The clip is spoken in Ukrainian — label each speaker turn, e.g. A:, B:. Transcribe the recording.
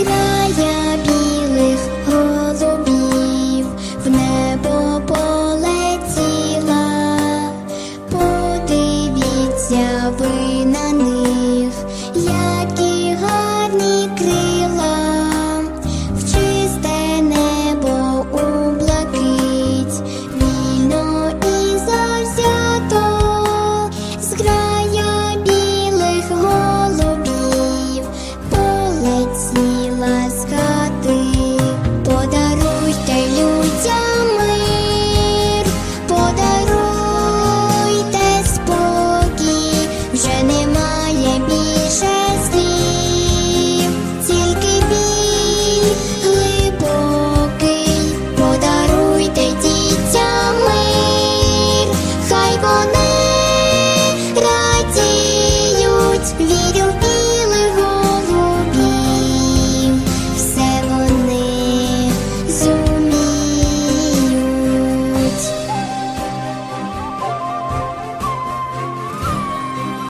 A: зіграє білих голубів, в небо полетіла, подивіться на них, які гарні крила, в небо у вільно і завзято зграє білих голубів. see. 愿你。